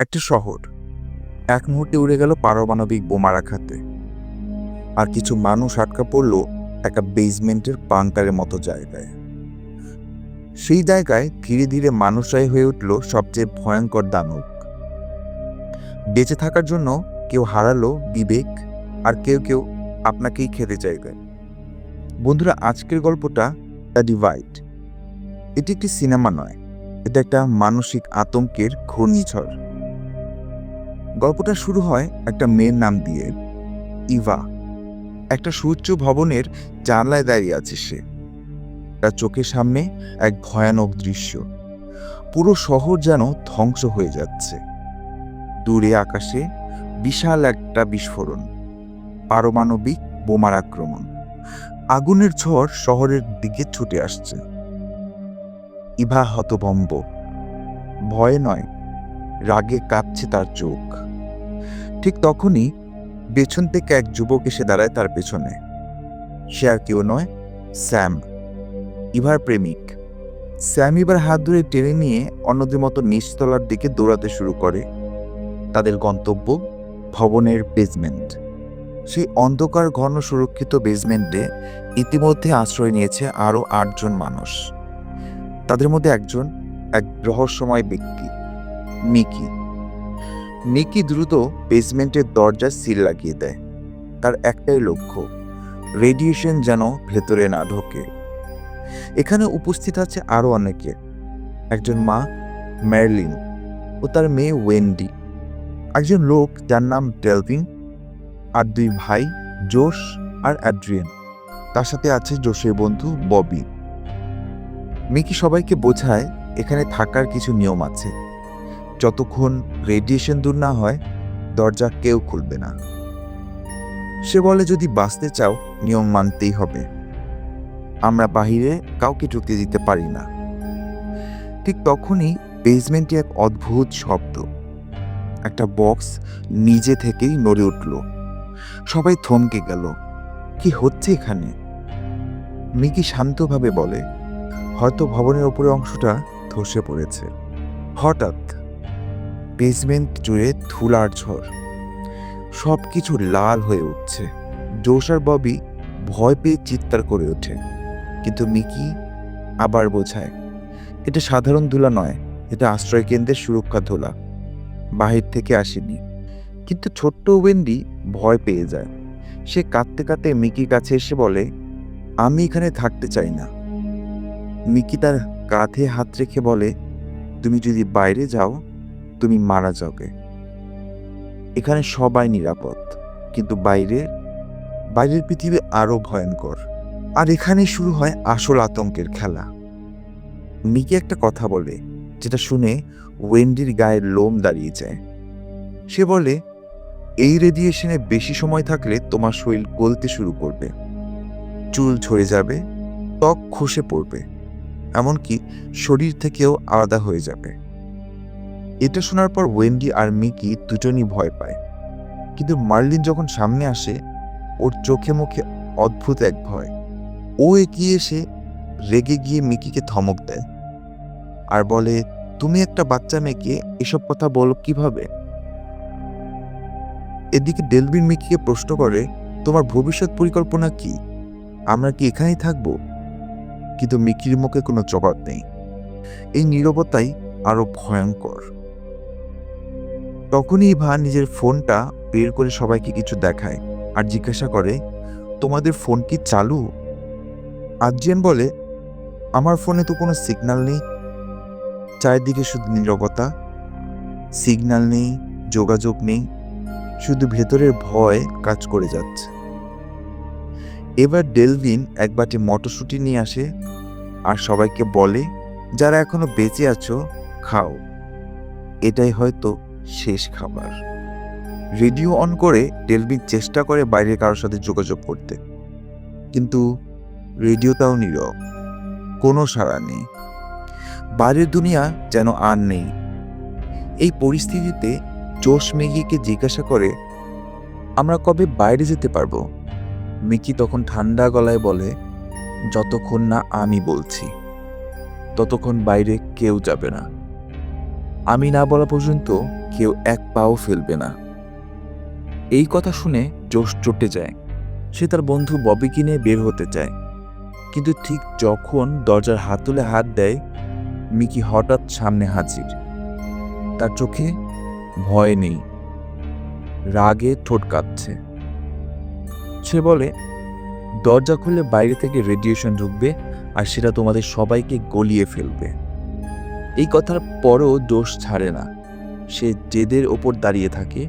একটা শহর। এক মুহূর্তে উড়ে গেল পারমাণবিক বোমার আঘাতে আর কিছু মানুষ আটকা পড়ল একটা বেসমেন্টের বাংকারের মতো জায়গায়। সেই জায়গায় ধীরে ধীরে মানুষরাই হয়ে উঠল সবচেয়ে ভয়ঙ্কর দানব। বেঁচে থাকার জন্য কেউ হারালো বিবেক, আর কেউ কেউ আপনাকেই খেতে চাইবে। বন্ধুরা, আজকের গল্পটা দ্য ডিভাইড। এটি একটি সিনেমা নয়, এটা একটা মানসিক আতঙ্কের ঘূর্ণিঝড়। গল্পটা শুরু হয় একটা মেয়ের নাম দিয়ে, ইভা। একটা সুউচ্চ ভবনের জানলায় দাঁড়িয়ে আছে সে। তার চোখের সামনে এক ভয়ানক দৃশ্য। পুরো শহর যেন ধ্বংস হয়ে যাচ্ছে। দূরে আকাশে বিশাল একটা বিস্ফোরণ, পারমাণবিক বোমার আক্রমণ। আগুনের ঝড় শহরের দিকে ছুটে আসছে। ইভা হতভম্ব। ভয় নয় রাগে কাঁপছে তার চোখ। ঠিক তখনই পেছন থেকে এক যুবক এসে দাঁড়ায় তার পেছনে। সে আর কেউ নয়, স্যাম, ইভার প্রেমিক। স্যাম এবার হাত ধরে টেনে নিয়ে অন্যদের মতো নিচতলার দিকে দৌড়াতে শুরু করে। তাদের গন্তব্য ভবনের বেসমেন্ট সেই অন্ধকার, ঘন, সুরক্ষিত বেসমেন্টে ইতিমধ্যে আশ্রয় নিয়েছে আরও আটজন মানুষ। তাদের মধ্যে একজন এক রহস্যময় ব্যক্তি। মিকি। মিকি দ্রুত বেসমেন্টের দরজার সিল লাগিয়ে দেয়। তার একটাই লক্ষ্য রেডিয়েশন যেন ভেতরে না ঢোকে। এখানে উপস্থিত আছে আরও অনেকে। একজন মা ম্যারলিন ও তার মেয়ে ওয়েন্ডি একজন লোক যার নাম ডেলভিন আর দুই ভাই জোশ আর অ্যাড্রিয়ান তার সাথে আছে জোশের বন্ধু ববি মিকি সবাইকে বোঝায়, এখানে থাকার কিছু নিয়ম আছে। যতক্ষণ রেডিয়েশন দূর না হয়, দরজা কেউ খুলবে না। সে বলে, যদি বাঁচতে চাও, নিয়ম মানতেই হবে। আমরা বাহিরে কাউকে ঢুকতে দিতে পারি না। ঠিক তখনই বেসমেন্টে এক অদ্ভুত শব্দ। একটা বক্স নিজে থেকেই নড়ে উঠল। সবাই থমকে গেল। কি হচ্ছে এখানে? মিকি শান্তভাবে বলে, হয়তো ভবনের ওপরের অংশটা ধসে পড়েছে। হঠাৎ বেসমেন্ট জুড়ে ধুলার ঝড়। সব কিছু লাল হয়ে উঠছে। জোশ আর ববি ভয় পেয়ে চিৎকার করে ওঠে। কিন্তু মিকি আবার বোঝায়, এটা সাধারণ ধুলা নয়, এটা আশ্রয় কেন্দ্রের সুরক্ষা ধুলা। বাহির থেকে আসেনি। কিন্তু ছোট্ট ওয়েন্ডি ভয় পেয়ে যায়। সে কাঁদতে কাঁদতে মিকির কাছে এসে বলে, আমি এখানে থাকতে চাই না। মিকি তার কাঁধে হাত রেখে বলে, তুমি যদি বাইরে যাও তুমি মারা যাবে এখানে সবাই নিরাপদ, কিন্তু বাইরে, বাইরের পৃথিবী আরও ভয়ঙ্কর। আর এখানেই শুরু হয় আসল আতঙ্কের খেলা। মিকি একটা কথা বলে, যেটা শুনে ওয়েন্ডির গায়ের লোম দাঁড়িয়ে যায়। সে বলে, এই রেডিয়েশনে বেশি সময় থাকলে তোমার শরীর গলতে শুরু করবে। চুল ঝরে যাবে, ত্বক খসে পড়বে। এমনকি শরীর থেকেও আলাদা হয়ে যাবে। এটা শোনার পর ওয়েন্ডি আর মিকি দুজনই ভয় পায়। কিন্তু মার্লিন যখন সামনে আসে, ওর চোখে মুখে অদ্ভুত এক ভয়। ও এগিয়ে এসে রেগে গিয়ে মিকিকে ধমক দেয়। আর বলে, তুমি একটা বাচ্চা মেয়েকে এসব কথা বলো কীভাবে? এদিকে ডেলভিন মিকিকে প্রশ্ন করে, তোমার ভবিষ্যৎ পরিকল্পনা কি? আমরা কি এখানেই থাকব? কিন্তু মিকির মুখে কোনো জবাব নেই। এই নীরবতাই আরও ভয়ঙ্কর। তখনই ইভা নিজের ফোনটা বের করে সবাইকে কিছু দেখায় আর জিজ্ঞাসা করে, তোমাদের ফোন কি চালু? আর্জিয়ান বলে, আমার ফোনে তো কোনো সিগন্যাল নেই। চারিদিকে শুধু নীরবতা, সিগন্যাল নেই, যোগাযোগ নেই, শুধু ভেতরের ভয় কাজ করে যাচ্ছে। এবার ডেলভিন এক বাটি মটরশুঁটি নিয়ে আসে আর সবাইকে বলে, যারা এখনও বেঁচে আছো, খাও। এটাই হয়তো শেষ খাবার। রেডিও অন করে ডেলভিন চেষ্টা করে বাইরের কারোর সাথে যোগাযোগ করতে। কিন্তু রেডিও তাও নীরব। কোনো সাড়া নেই। বাইরের দুনিয়া যেন আর নেই। এই পরিস্থিতিতে জোশ মেগিকে জিজ্ঞাসা করে, আমরা কবে বাইরে যেতে পারব? মিকি তখন ঠান্ডা গলায় বলে, যতক্ষণ না আমি বলছি, ততক্ষণ বাইরে কেউ যাবে না। আমি না বলা পর্যন্ত কেউ এক পাও ফেলবে না। এই কথা শুনে জোশ চটে যায়। সে তার বন্ধু ববি কিনে বের হতে চায়। কিন্তু ঠিক যখন দরজার হাতলে হাত দেয়, মিকি হঠাৎ সামনে হাজির। তার চোখে ভয় নেই। রাগে ঠোঁট কাঁপছে। সে বলে, দরজা খুলে বাইরে থেকে রেডিয়েশন ঢুকবে আর সেটা তোমাদের সবাইকে গলিয়ে ফেলবে। এই কথার পরও দোষ ছাড়ে না। সে জেদের ওপর দাঁড়িয়ে থাকে।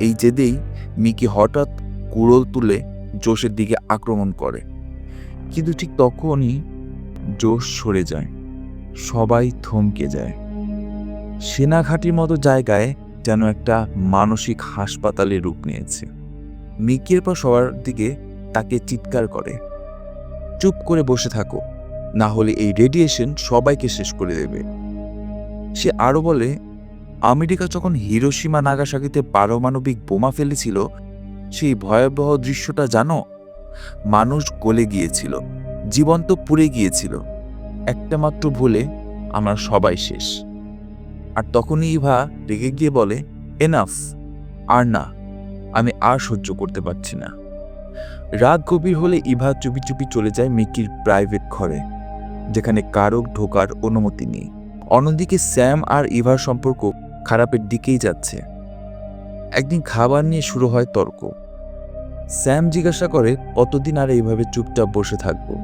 এই জেদেই মিকি হঠাৎ কুড়োল তুলে জোশের দিকে আক্রমণ করে। কিন্তু ঠিক তখনই জোশ সরে যায়। সবাই থমকে যায়। সেনাঘাটির মতো জায়গায় যেন একটা মানসিক হাসপাতালে রূপ নিয়েছে। মিকির পর সবার দিকে তাকে চিৎকার করে, চুপ করে বসে থাকো। না হলে এই রেডিয়েশন সবাইকে শেষ করে দেবে। সে আরও বলে, আমেরিকা যখন হিরোসীমা নাগাসাকিতে পারমাণবিক বোমা ফেলেছিল, সেই ভয়াবহ দৃশ্যটা জানো? মানুষ গলে গিয়েছিল জীবন তো পুড়ে গিয়েছিল। একটা মাত্র ভুলে আমরা সবাই শেষ। আর তখনই ইভা রেগে গিয়ে বলে এনাফ আর না, আমি আর সহ্য করতে পারছি না। রাত গভীর হলে ইভা চুপি চুপি চলে যায় মিকির প্রাইভেট ঘরে। যেখানে কারক ঢোকার অনুমতি নেই। অন্যদিকে স্যাম আর ইভার সম্পর্ক খারাপের দিকেই যাচ্ছে। একদিন খাবার নিয়ে শুরু হয় তর্ক। স্যাম জিজ্ঞাসা করে, কতদিন আর এইভাবে চুপচাপ বসে থাকব?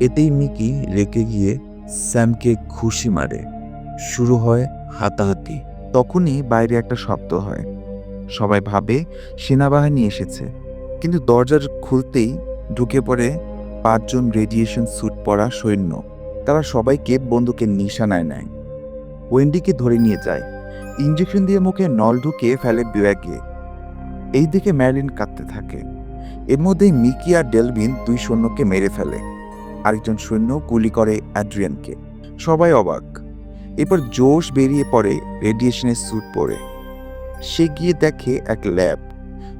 এতেই মিকি রেগে গিয়ে স্যামকে খুশি মারে। শুরু হয় হাতাহাতি। তখনই বাইরে একটা শব্দ হয়। সবাই ভাবে সেনাবাহিনী এসেছে। কিন্তু দরজার খুলতেই ঢুকে পড়ে পাঁচজন রেডিয়েশন পরা সৈন্য। তারা সবাইকে বন্দুকের নিশানায় নেয়। ওয়েন্ডিকে ধরে নিয়ে যায়। ইঞ্জেকশন দিয়ে মুখে নল ঢুকে ফেলে বিওয়াকে এই দিকে ম্যারিন কাঁদতে থাকে। এর মধ্যেই মিকি আর ডেলভিন দুই সৈন্যকে মেরে ফেলে। আরেকজন সৈন্য গুলি করে অ্যাড্রিয়ানকে। সবাই অবাক। এরপর জোশ বেরিয়ে পড়ে, রেডিয়েশনের স্যুট পরে। সে গিয়ে দেখে এক ল্যাব।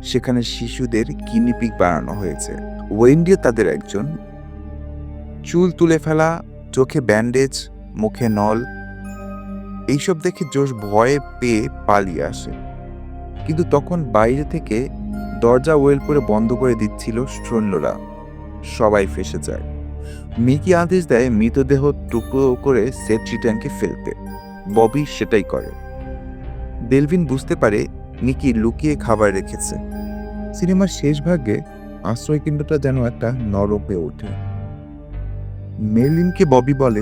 সেখানে শিশুদের কিনিপিক বানানো হয়েছে। ওয়েন্ডিও তাদের একজন চুল তুলে ফেলা, চোখে ব্যান্ডেজ মুখে নল, এইসব দেখে জোশ ভয়ে পেয়ে পালিয়ে আসে। কিন্তু তখন বাইরে থেকে দরজা ওয়েল করে বন্ধ করে দিচ্ছিল সৈন্যরা। সবাই ফেসে যায়। মিকি আদেশ দেয় মৃতদেহ টুকরো করে সেফটি ট্যাঙ্কে ফেলতে। ববি সেটাই করে। ডেলভিন বুঝতে পারে মিকি লুকিয়ে খাবার রেখেছে। সিনেমার শেষ ভাগে আশ্রয় কেন্দ্রটা যেন একটা নরক হয়ে ওঠে। মেরলিনকে ববি বলে,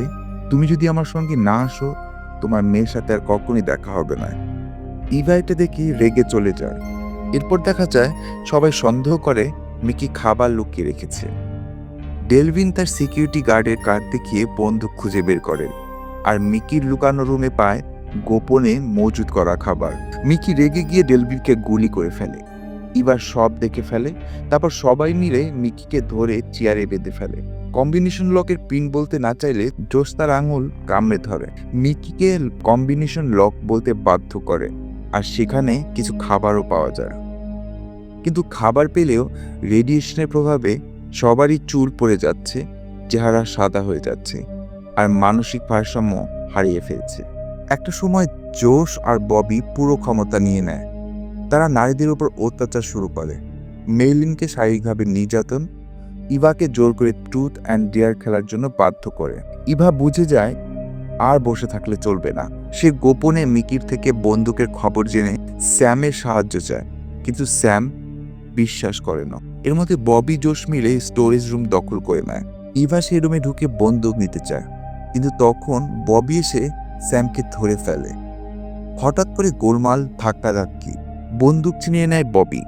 তুমি যদি আমার সঙ্গে না আসো, তোমার মেয়ের সাথে আর কখনই দেখা হবে না। ইভা এটা দেখি রেগে চলে যায়। এরপর দেখা যায়, সবাই সন্দেহ করে, মিকি খাবার লুকিয়ে রেখেছে। ডেলভিন তার সিকিউরিটি গার্ডের কার্ড দেখিয়ে বন্দুক খুঁজে বের করেন আর মিকির লুকানো রুমে পায় গোপনে মজুদ করা খাবার। মিকি রেগে গিয়ে ডেলভিনকে গুলি করে ফেলে। এবার সব দেখে ফেলে, তারপর সবাই মিলে মিকিকে ধরে চেয়ারে বেঁধে ফেলে। কম্বিনেশন লকের পিন বলতে না চাইলে জোস তার আঙুল কামড়ে ধরে। মিকিকে কম্বিনেশন লক বলতে বাধ্য করে, আর সেখানে কিছু খাবারও পাওয়া যায়। কিন্তু খাবার পেলেও রেডিয়েশনের প্রভাবে সবারই চুল পড়ে যাচ্ছে, চেহারা সাদা হয়ে যাচ্ছে, আর মানসিক ভারসাম্য হারিয়ে ফেলছে। একটা সময় জোশ আর ববি পুরো ক্ষমতা নিয়ে নেয়। তারা নারীদের উপর অত্যাচার শুরু করে। মেইলিনকে শারীরিকভাবে নির্যাতন ইভাকে জোর করে ট্রুথ অ্যান্ড ডিয়ার খেলার জন্য বাধ্য করে। ইভা বুঝে যায়, আর বসে থাকলে চলবে না। সে গোপনে মিকির থেকে বন্দুকের খবর জেনে স্যামের সাহায্য চায়, কিন্তু স্যাম বিশ্বাস করে না। এর মধ্যে ববি জোশ মিলে স্টোরেজ রুম দখল করে নেয়। ইভা সেই রুমে ঢুকে বন্দুক নিতে চায়, কিন্তু তখন ববি এসে স্যামকে ধরে ফেলে। হঠাৎ করে গোলমাল ধাক্কা ধাক্কি বন্দুক ছিনিয়ে নেয় ববি।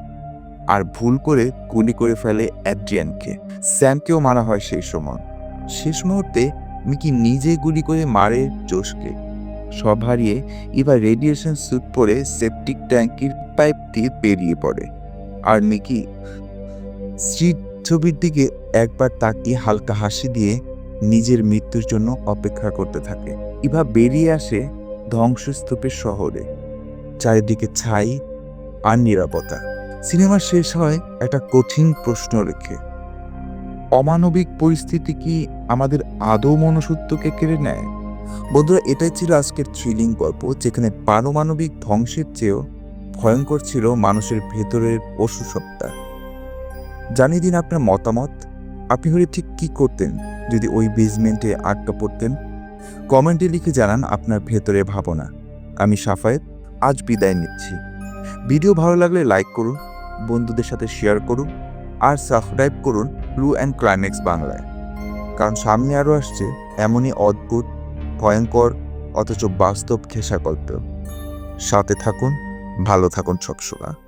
আর ভুল করে গুলি করে ফেলে অ্যাড্রিয়ানকে। স্যামকেও মারা হয় সেই সময়। শেষ মুহূর্তে মিকি নিজে গুলি করে মারে জোশকে। সব হারিয়ে এবার রেডিয়েশন স্যুট পরে সেপটিক ট্যাঙ্কির পাইপ দিয়ে বেরিয়ে পড়ে। আর মিকি স্ট্রিট ছবির দিকে একবার তাকিয়ে হালকা হাসি দিয়ে নিজের মৃত্যুর জন্য অপেক্ষা করতে থাকে। ইভা বেরিয়ে আসে ধ্বংসস্তূপের শহরে। চারিদিকে ছাই আর নিরাপত্তা। সিনেমা শেষ হয় একটা কঠিন প্রশ্ন রেখে। অমানবিক পরিস্থিতি কি আমাদের আদৌ মনুষ্যত্বকে কেড়ে নেয়? বন্ধুরা, এটাই ছিল আজকের থ্রিলিং গল্প, যেখানে পারমাণবিক ধ্বংসের চেয়েও ভয়ঙ্কর ছিল মানুষের ভেতরের পশুসত্তা জানিয়ে দিন আপনার মতামত। আপনি হলে ঠিক কী করতেন যদি ওই বেজমেন্টে আটকা পড়তেন? কমেন্টে লিখে জানান আপনার ভেতরের ভাবনা। আমি সাফায়েত, আজ বিদায় নিচ্ছি। ভিডিও ভালো লাগলে লাইক করুন বন্ধুদের সাথে শেয়ার করুন আর সাবস্ক্রাইব করুন ব্লু অ্যান্ড ক্লাইম্যাক্স বাংলায়। কারণ সামনে আরও আসছে এমনই অদ্ভুত, ভয়ঙ্কর, অথচ বাস্তব খেসা গল্প সাথে থাকুন, ভালো থাকুন সবসময়।